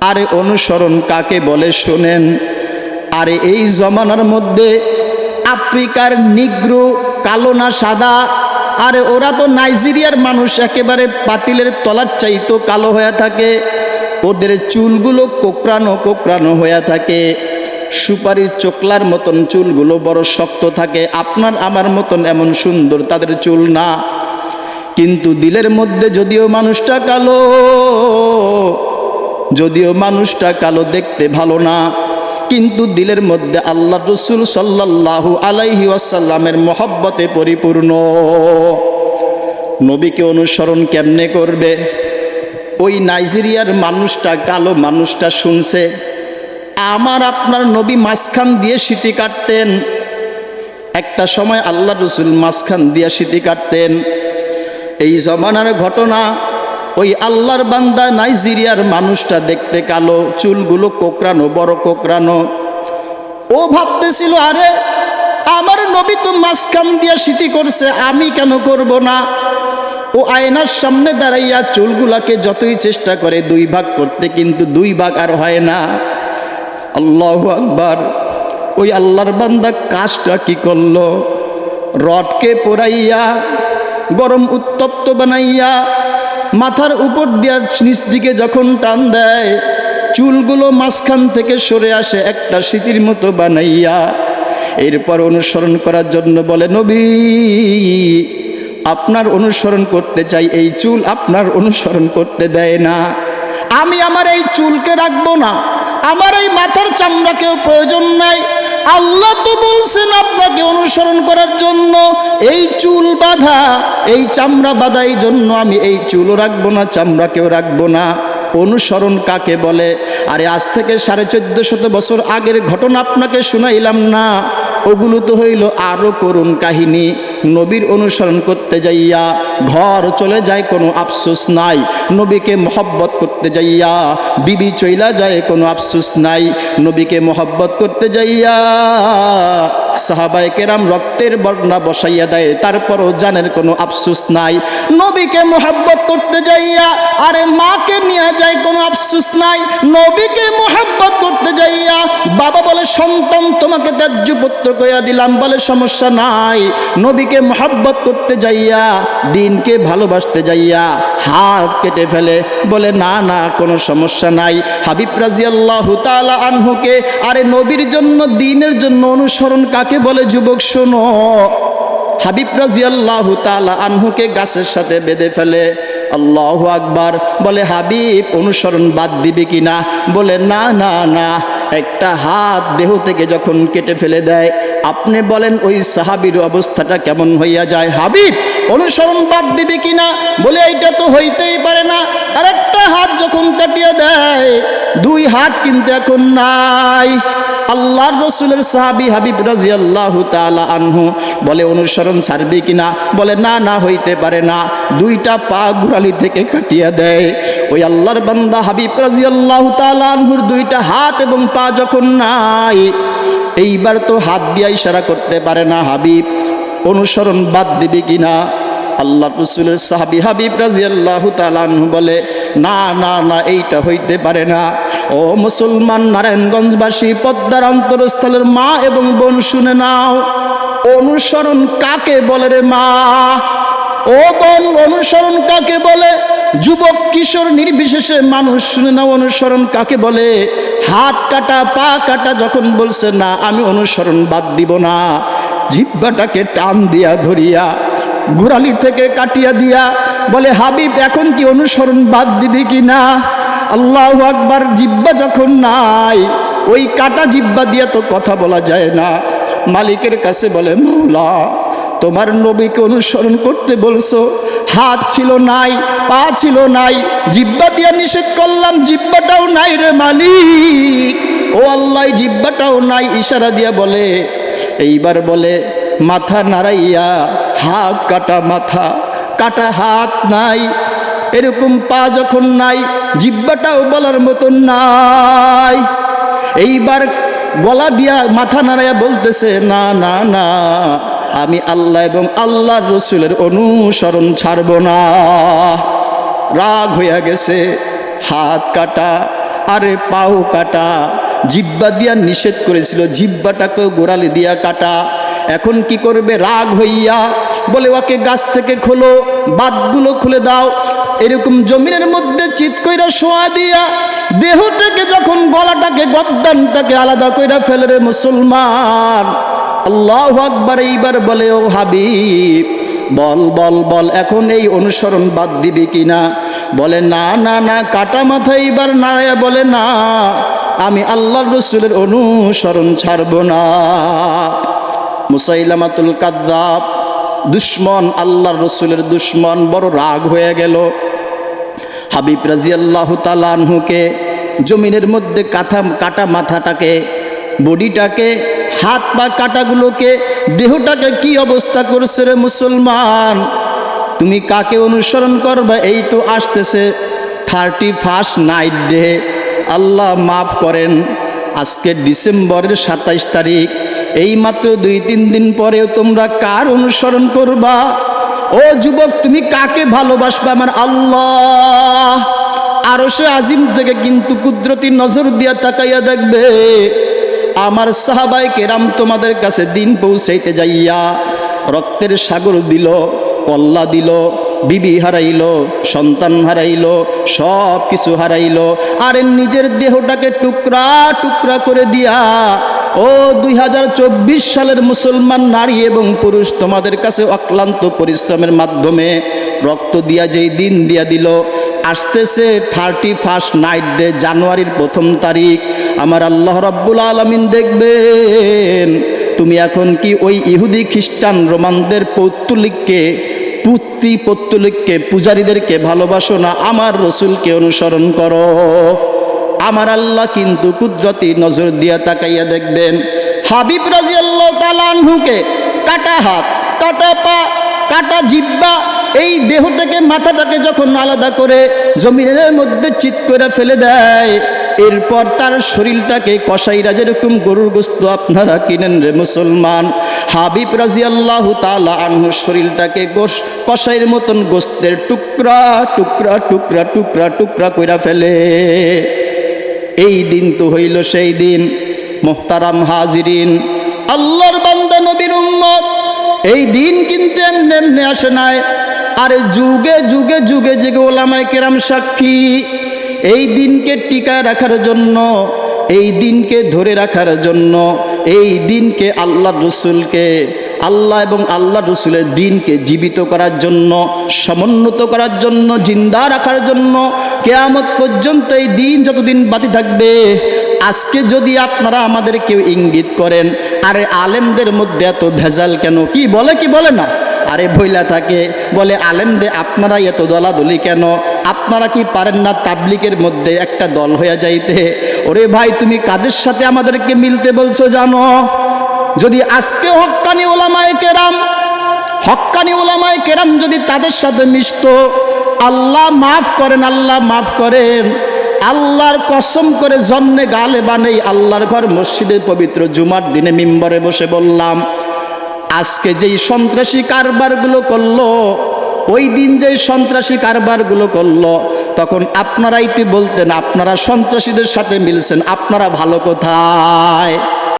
আরে অনুসরণ কাকে বলে শোনেন? আরে এই জমানার মধ্যে আফ্রিকার নিগ্রো, কালো না সাদা, আরে ওরা তো নাইজেরিয়ার মানুষ, একেবারে পাতিলের তলার চাইতো কালো হয়ে থাকে। ওদের চুলগুলো কোকড়ানো কোকড়ানো হয়ে থাকে। সুপারির চোকলার মতন চুলগুলো বড় শক্ত থাকে। আপনার আমার মতন এমন সুন্দর তাদের চুল না। কিন্তু দিলের মধ্যে যদিও মানুষটা কালো যদিও মানুষটা কালো দেখতে ভালো না, কিন্তু দিলের মধ্যে আল্লাহ রসুল সাল্লাল্লাহু আলাইহি ওয়াসাল্লামের মহব্বতে পরিপূর্ণ। নবীকে অনুসরণ কেমনে করবে? ওই নাইজেরিয়ার মানুষটা কালো মানুষটা শুনছে, আমার আপনার নবী মাঝখান দিয়ে সিটি কাটতেন। একটা সময় আল্লাহ রসুল মাঝখান দিয়ে সিটি কাটতেন। এই জমানার ঘটনা ওই আল্লাহর বান্দা নাইজেরিয়ার মানুষটা দেখতে কালো, চুলগুলো কোকড়ানো, বড় কোকড়ানো। ও ভাবতেছিল, আরে, আমার নবী তো মাঝখান দিয়া স্মৃতি করছে, আমি কেন করব না? ও আয়নার সামনে দাঁড়াইয়া চুলগুলাকে যতই চেষ্টা করে দুই ভাগ করতে, কিন্তু দুই ভাগ আর হয় না। আল্লাহ আকবার। ওই আল্লাহর বান্দা কাজটা কি করল? রডকে পোড়াইয়া, গরম উত্তপ্ত বানাইয়া মাথার উপর দেওয়ার নিচ দিকে যখন টান দেয়, চুলগুলো মাঝখান থেকে সরে আসে একটা স্মৃতির মতো বানাইয়া। এরপর অনুসরণ করার জন্য বলে, নবী, আপনার অনুসরণ করতে চাই, এই চুল আপনার অনুসরণ করতে দেয় না। আমি আমার এই চুলকে রাখব না। আমার এই মাথার চামড়াকেও প্রয়োজন নাই। আল্লাহ তো বলছেন আপনাকে অনুসরণ করার জন্য, এই চুল বাঁধা, এই চামড়া বাঁধা জন্য আমি এই চুলও রাখব না, চামড়াকেও রাখব না। অনুসরণ কাকে বলে? আরে আজ থেকে সাড়ে চোদ্দ শত বছর আগের ঘটনা আপনাকে শুনাইলাম না। ওগুলো তো হইল আরও করুণ কাহিনী। নবীর অনুসরণ করতে যাইয়া, ঘর চলে যায় কোনো আফসোস নাই। নবীকে মহব্বত করতে যাইয়া, বিবি চইলা যায় কোনো আফসোস নাই। নবীকে মহব্বত করতে যাইয়া, সাহাবায় কেরাম রক্তের বর্ণা বসাইয়া দেয়, তারপরও জানের কোনো আফসোস নাই। নবীকে মহব্বত করতে যাইয়া, আরে মাকে নিয়ে যায় কোনো আফসোস নাই। নবীকে মহব্বত করতে যাইয়া বাবা বলে, সন্তান, তোমাকে ত্যায্য পুত্র কইরা দিলাম। বলে, সমস্যা নাই। নবীকে মোহাব্বত করতে যাইয়া, দিনকে ভালোবাসতে যাইয়া হাত কেটে ফেলে বলে, না না, কোনো সমস্যা নাই। হাবিব রাজি আল্লাহ তালা আনহুকে, আরে নবীর জন্য, দিনের জন্য অনুসরণ কাকে বলে, যুবক, শোনো। হাবিব রাজি আল্লাহ তালা আনহুকে গাছের সাথে বেঁধে ফেলে। আল্লাহ আকবার। বলে, হাবিব, অনুসরণ বাদ দিবে কিনা বলে, না না না। একটা হাত দেহ থেকে যখন কেটে ফেলে দেয়, আপনি বলেন ওই সাহাবির অবস্থাটা কেমন হইয়া যায়? হাবিব, অনুসরণ বাদ দিবে কিনা বলে, এইটা তো হইতেই পারে না। আরেকটা হাত যখন কাটিয়ে দেয়, দুই হাত কিন্তু এখন নাই। আল্লাহর রসুলের সাহাবি হাবিব রাজি আল্লাহ আনহু বলে, অনুসরণ ছাড়বে কিনা বলে, না না হইতে পারে না। দুইটা পা গুড়ালি থেকে কাটিয়ে দেয়। ওই আল্লাহর বান্দা হাবিব রাজি আল্লাহ তালা আনহুর দুইটা হাত এবং পা যখন নাই, এইবার তো হাত দিয়া ইশারা করতে পারে না হাবিব। অনুসরণ বাদ দিবে কিনা আল্লাহ রসুলের সাহাবি হাবিব রাজি আল্লাহ তালানহু বলে, না না না, এইটা হইতে পারে না। ও মুসলমান নারায়ণগঞ্জবাসী, পদ্মার অন্তরস্থলের মা এবং বোন শুনে নাও। অনুসরণ কাকে বলে রে মা? ও বোন, অনুসরণ কাকে বলে? যুবক, কিশোর, নির্বিশেষে মানুষ শুনে নাও অনুসরণ কাকে বলে? হাত কাটা, পা কাটা যখন বলছে, না, আমি অনুসরণ বাদ দিব না। জিব্বাটাকে টান দিয়া ধরিয়া ঘোরালি থেকে কাটিয়া দিয়া বলে, হাবিব, এখন কি অনুসরণ বাদ দিবি কি না আল্লাহ আকবার, জিব্বা যখন নাই, ওই কাটা জিব্বা দিয়া তো কথা বলা যায় না। মালিকের কাছে বলে মৌলা তোমার নবীকে অনুসরণ করতে বলছো। হাত ছিল নাই, পা ছিল নাই, জিব্বা দিয়া নিষেধ করলাম, জিব্বাটাও নাই রে মালিক। ও আল্লাহ, জিব্বাটাও নাই, ইশারা দিয়া বলে। এইবার বলে, মাথা নাড়াইয়া, হাত কাটা মাথা, কাটা হাত নাই এরকম পা যখন নাই, জিব্বাটাও বলার মতন নাই। এইবার গলা দিয়া মাথা নাড়াইয়া বলতেছে, না না না, আমি আল্লাহ এবং আল্লাহর রসুলের অনুসরণ ছাড়ব না। রাগ হইয়া গেছে, হাত কাটা, আরে পাও কাটা, জিব্বা দিয়া নিষেধ করেছিল, জিব্বাটাকেও গোড়ালি দিয়া কাটা। এখন কি করবে? রাগ হইয়া বলে, ওকে গাছ থেকে খোলো বাদগুলো খুলে দাও এরকম জমিনের মধ্যে চিত কইরা শোয়া দিয়া দেহটাকে যখন গলাটাকে গদ্দানটাকে আলাদা কইরা ফেলে রে মুসলমান। আল্লাহ আকবার এইবার বলে, ও হাবিব, বল বল বল, এখন এই অনুসরণ বাদ দিবি কিনা? বলে, না না না, কাটা মাথা এইবার নাড়াইয়া বলে, না, আমি আল্লাহ রসুলের অনুসরণ ছাড়ব না। মুসাইলামাতুল কাদ্দাব দুশ্মন, আল্লাহর রসুলের দুশ্মন বড় রাগ হয়ে গেল। হাবিব রাজি আল্লাহ তালানহুকে জমিনের মধ্যে কাঁথা, কাটা মাথাটাকে, বডিটাকে, হাত পা কাটাগুলোকে, দেহটাকে কি অবস্থা করছে রে মুসলমান? তুমি কাকে অনুসরণ করবে? এই তো আসতেছে থার্টি ফার্স্ট নাইট ডে। আল্লাহ মাফ করেন, আজকে ডিসেম্বরের সাতাইশ তারিখ। এই মাত্র দুই, তিন দিন পরেও তোমরা কার অনুসরণ করবা? ও যুবক, তুমি কাকে ভালোবাসবা? আমার আল্লাহ। আরও সে আজিম থেকে কিন্তু কুদরতি নজর দিয়া তাকাইয়া দেখবে, আমার সাহাবাই কেরাম তোমাদের কাছে দিন পৌঁছাইতে যাইয়া রক্তের সাগর দিল, কল্লা দিল, বিবি হারাইল, সন্তান হারাইল সব কিছু হারাইল। আর নিজের দেহটাকে টুকরা টুকরা করে দিয়া ও দুই হাজার চব্বিশ সালের মুসলমান নারী এবং পুরুষ, তোমাদের কাছে অক্লান্ত পরিশ্রমের মাধ্যমে রক্ত দিয়া যেই দিন দিয়া দিল, আসতেছে থার্টি ফার্স্ট নাইট ডে জানুয়ারির প্রথম তারিখ। আমার আল্লাহ রব্বুল আলমিন দেখবেন, তুমি এখন কি ওই ইহুদি খ্রিস্টান রোমানদের পৌত্তলিককে, পুত্রি পৌত্তলিককে, পূজারীদেরকে ভালোবাসো না? আমার রসুলকে অনুসরণ করো। আমার আল্লাহ কিন্তু কুদরতি নজর দিয়া তাকাইয়া দেখবেন। হাবিব রাজি আল্লাহ তালানহুকে কাটা হাত, কাটা পা, কাটা জিব্বা, এই দেহ থেকে মাথাটাকে যখন আলাদা করে জমিনের মধ্যে চিত করে ফেলে দেয়, এরপর তার শরীরটাকে কসাইরা যেরকম গরুর গোস্ত আপনারা কিনেন রে মুসলমান, হাবিব রাজি আল্লাহ তালা আনহুর শরীরটাকে গোস- কসাইয়ের মতন গোস্তের টুকরা টুকরা টুকরা টুকরা টুকরা কইরা ফেলে। এই দিন তো হইল সেই দিন। মোহতারাম হাজিরিন, আল্লাহর বান্দা নবীর উম্মত, এই দিন কিন্তু এমনি এমনি আসে নাই। আরে যুগে যুগে যুগে যুগে ওলামায় কেরাম সাক্ষী, এই দিনকে টিকায় রাখার জন্য, এই দিনকে ধরে রাখার জন্য, এই দিনকে আল্লাহ রসুলকে আল্লাহ এবং আল্লাহ রসুলের দিনকে জীবিত করার জন্য, সমুন্নত করার জন্য, জিন্দা রাখার জন্য কেয়ামত পর্যন্ত এই দিন যতদিন বাতি থাকবে, আজকে যদি আপনারা আমাদের কেউ ইঙ্গিত করেন, আরে আলেমদের মধ্যে এত ভেজাল কেন? কি বলে কি বলে না? আরে ভইলা থাকে, বলে আলেমদের আপনারা এত দলাদলি কেন? আপনারা কি পারেন না তাবলিকের মধ্যে একটা দল হয়ে যাইতে? ওরে ভাই, তুমি কাদের সাথে আমাদেরকে মিলতে বলছো জানো? যদি আজকে হক্কানি ওলামায় কেরাম হক্কানি ওলামায় কেরাম যদি তাদের সাথে মিশত, আল্লাহ মাফ করেন, আল্লাহ মাফ করেন। আল্লাহর কসম করে জন্মে গালে বানেই আল্লাহর ঘর মসজিদে পবিত্র জুমার দিনে মিম্বরে বসে বললাম, আজকে যেই সন্ত্রাসী কারবারগুলো করল, ওই দিন যেই সন্ত্রাসী কারবারগুলো করল, তখন আপনারাই বলতেন আপনারা সন্ত্রাসীদের সাথে মিলছেন, আপনারা ভালো কোথায়?